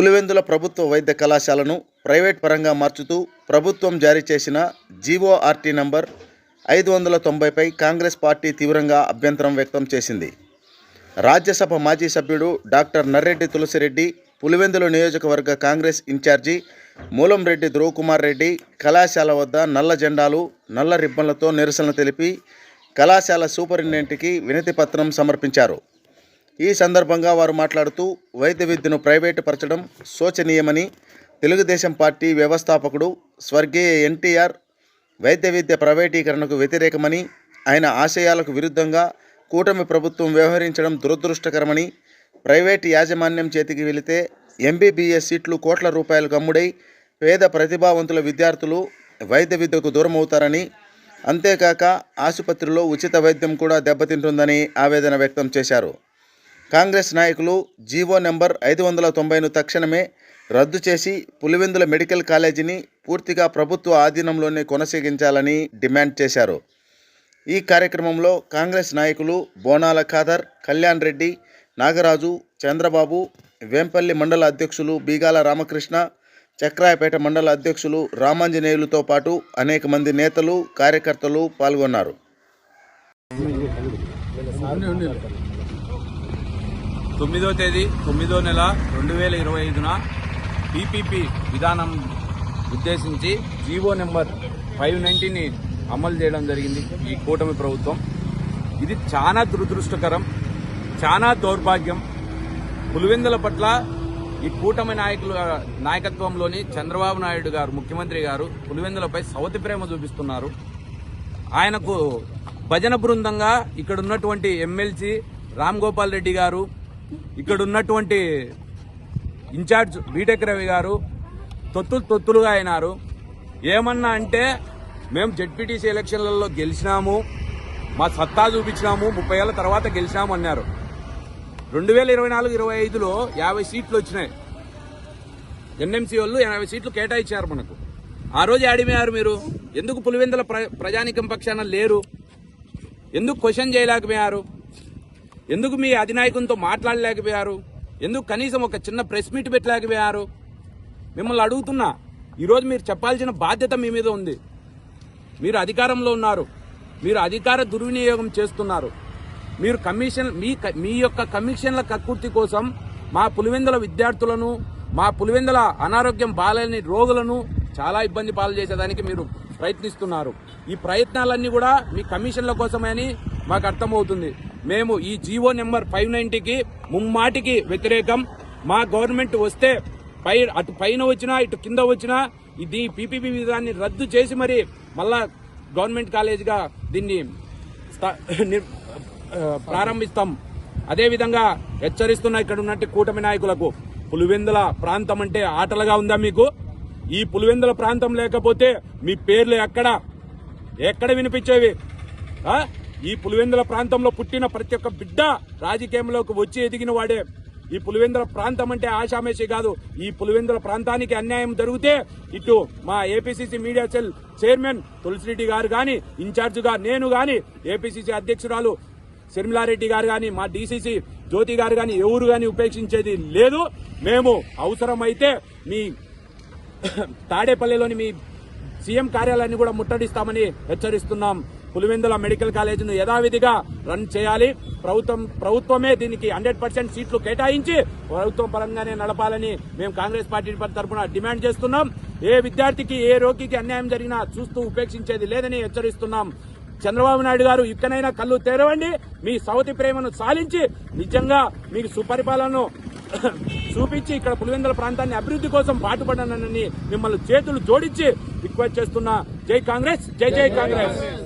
పులివెందుల ప్రభుత్వ వైద్య కళాశాలను ప్రైవేట్ పరంగా మార్చుతూ ప్రభుత్వం జారీ చేసిన జీవోఆర్టీ నంబర్ ఐదు వందల తొంభైపై కాంగ్రెస్ పార్టీ తీవ్రంగా అభ్యంతరం వ్యక్తం చేసింది. రాజ్యసభ మాజీ సభ్యుడు డాక్టర్ నర్రెడ్డి తులసిరెడ్డి పులివెందుల నియోజకవర్గ కాంగ్రెస్ ఇన్ఛార్జి మూలంరెడ్డి ధ్రువకుమార్ రెడ్డి కళాశాల వద్ద నల్ల జెండాలు నల్ల రిబ్బన్లతో నిరసన తెలిపి కళాశాల సూపరింటెండెంట్కి వినతి పత్రం సమర్పించారు. ఈ సందర్భంగా వారు మాట్లాడుతూ వైద్య విద్యను ప్రైవేటుపరచడం శోచనీయమని తెలుగుదేశం పార్టీ వ్యవస్థాపకుడు స్వర్గీయ ఎన్టీఆర్ వైద్య విద్య ప్రైవేటీకరణకు వ్యతిరేకమని ఆయన ఆశయాలకు విరుద్ధంగా కూటమి ప్రభుత్వం వ్యవహరించడం దురదృష్టకరమని ప్రైవేట్ యాజమాన్యం చేతికి వెళితే ఎంబీబీఎస్ సీట్లు కోట్ల రూపాయలకు అమ్ముడై పేద ప్రతిభావంతుల విద్యార్థులు వైద్య విద్యకు దూరమవుతారని అంతేకాక ఆసుపత్రిలో ఉచిత వైద్యం కూడా దెబ్బతింటుందని ఆవేదన వ్యక్తం చేశారు. కాంగ్రెస్ నాయకులు జీవో నెంబర్ ఐదు వందల తొంభైను తక్షణమే రద్దు చేసి పులివెందుల మెడికల్ కాలేజీని పూర్తిగా ప్రభుత్వ ఆధీనంలోనే కొనసాగించాలని డిమాండ్ చేశారు. ఈ కార్యక్రమంలో కాంగ్రెస్ నాయకులు బోనాల ఖాదర్ కళ్యాణ్ రెడ్డి నాగరాజు చంద్రబాబు వేంపల్లి మండల అధ్యక్షులు బీగాల రామకృష్ణ చక్రాయపేట మండల అధ్యక్షులు రామాంజనేయులతో పాటు అనేక మంది నేతలు కార్యకర్తలు పాల్గొన్నారు. తొమ్మిదో తేదీ తొమ్మిదో నెల రెండు వేల ఇరవై ఐదున పీపీపీ విధానం ఉద్దేశించి జీవో నెంబర్ ఫైవ్ నైన్టీని అమలు చేయడం జరిగింది ఈ కూటమి ప్రభుత్వం. ఇది చాలా దురదృష్టకరం చాలా దౌర్భాగ్యం. పులివెందుల పట్ల ఈ కూటమి నాయకులు నాయకత్వంలోని చంద్రబాబు నాయుడు గారు ముఖ్యమంత్రి గారు పులివెందులపై సవతి ప్రేమ చూపిస్తున్నారు. ఆయనకు భజన బృందంగా ఇక్కడ ఉన్నటువంటి ఎమ్మెల్సీ రామ్ గోపాల్ రెడ్డి గారు ఇక్కడ ఉన్నటువంటి ఇన్ఛార్జ్ బీటెక్ రవి గారు తొత్తులు తొత్తులుగా అయినారు. ఏమన్నా అంటే మేము జెడ్పీటీసీ ఎలక్షన్లలో గెలిచినాము మా సత్తా చూపించినాము ముప్పై ఏళ్ళ తర్వాత గెలిచినాము అన్నారు. రెండు వేల ఇరవై నాలుగు ఇరవై ఐదులో యాభై సీట్లు వచ్చినాయి. ఎన్ఎంసీ వాళ్ళు యాభై సీట్లు కేటాయించారు మనకు. ఆ రోజు ఆడిపోయారు మీరు? ఎందుకు పులివెందుల ప్ర ప్రజానికం పక్షాన లేరు? ఎందుకు క్వశ్చన్ చేయలేకపోయారు? ఎందుకు మీ అధినాయకునితో మాట్లాడలేకపోయారు? ఎందుకు కనీసం ఒక చిన్న ప్రెస్ మీట్ పెట్టలేకపోయారు? మిమ్మల్ని అడుగుతున్నా ఈరోజు మీరు చెప్పాల్సిన బాధ్యత మీ మీద ఉంది. మీరు అధికారంలో ఉన్నారు. మీరు అధికార దుర్వినియోగం చేస్తున్నారు. మీరు కమిషన్ మీ క- మీ యొక్క కమిషన్ల కక్కుర్తి కోసం మా పులివెందుల విద్యార్థులను మా పులివెందుల అనారోగ్యం బాలేని రోగులను చాలా ఇబ్బంది పాలు చేసేదానికి మీరు ప్రయత్నిస్తున్నారు. ఈ ప్రయత్నాలన్నీ కూడా మీ కమిషన్ల కోసమే అని మాకు అర్థమవుతుంది. మేము ఈ జీవో నెంబర్ ఫైవ్ నైన్టీకి ముమ్మాటికి వ్యతిరేకం. మా గవర్నమెంట్ వస్తే పై అటు పైన వచ్చినా ఇటు కింద వచ్చినా ఇది పీపీపీ విధాన్ని రద్దు చేసి మరి మళ్ళా గవర్నమెంట్ కాలేజీగా దీన్ని ప్రారంభిస్తాం. అదేవిధంగా హెచ్చరిస్తున్న ఇక్కడ ఉన్నట్టు కూటమి నాయకులకు పులివెందుల ప్రాంతం అంటే ఆటలుగా ఉందా మీకు? ఈ పులివెందుల ప్రాంతం లేకపోతే మీ పేర్లు ఎక్కడ? ఎక్కడ వినిపించేవి? ఆ? ఈ పులివెందుల ప్రాంతంలో పుట్టిన ప్రతి ఒక్క బిడ్డ రాజకీయంలోకి వచ్చి ఎదిగిన వాడే. ఈ పులివెందుల ప్రాంతం అంటే ఆషామేషి కాదు. ఈ పులివెందుల ప్రాంతానికి అన్యాయం జరిగితే ఇటు మా APCC media cell chairman Tulasireddy garu కానీ ఇన్ఛార్జిగా నేను కానీ ఏపీసీసీ అధ్యక్షురాలు శర్మిలారెడ్డి గారు కానీ మా డీసీసీ జ్యోతి గారు కానీ ఎవరు కానీ ఉపేక్షించేది లేదు. మేము అవసరమైతే మీ తాడేపల్లిలోని మీ సీఎం కార్యాలయాన్ని కూడా ముట్టడిస్తామని హెచ్చరిస్తున్నాం. పులివెందుల మెడికల్ కాలేజీని యథావిధిగా రన్ చేయాలి. ప్రభుత్వం ప్రభుత్వమే దీనికి హండ్రెడ్ పర్సెంట్ సీట్లు కేటాయించి ప్రభుత్వం పరంగానే నడపాలని మేము కాంగ్రెస్ పార్టీ తరఫున డిమాండ్ చేస్తున్నాం. ఏ విద్యార్థికి ఏ రోగికి అన్యాయం జరిగినా చూస్తూ ఉపేక్షించేది లేదని హెచ్చరిస్తున్నాం. చంద్రబాబు నాయుడు గారు ఇక్కడైనా కళ్ళు తెరవండి. మీ సవతి ప్రేమను సాలించి నిజంగా మీకు సుపరిపాలనను చూపించి ఇక్కడ పులివెందుల ప్రాంతాన్ని అభివృద్ధి కోసం పాటుపడనని మిమ్మల్ని చేతులు జోడించి రిక్వెస్ట్ చేస్తున్నా. జై కాంగ్రెస్ జై జై కాంగ్రెస్.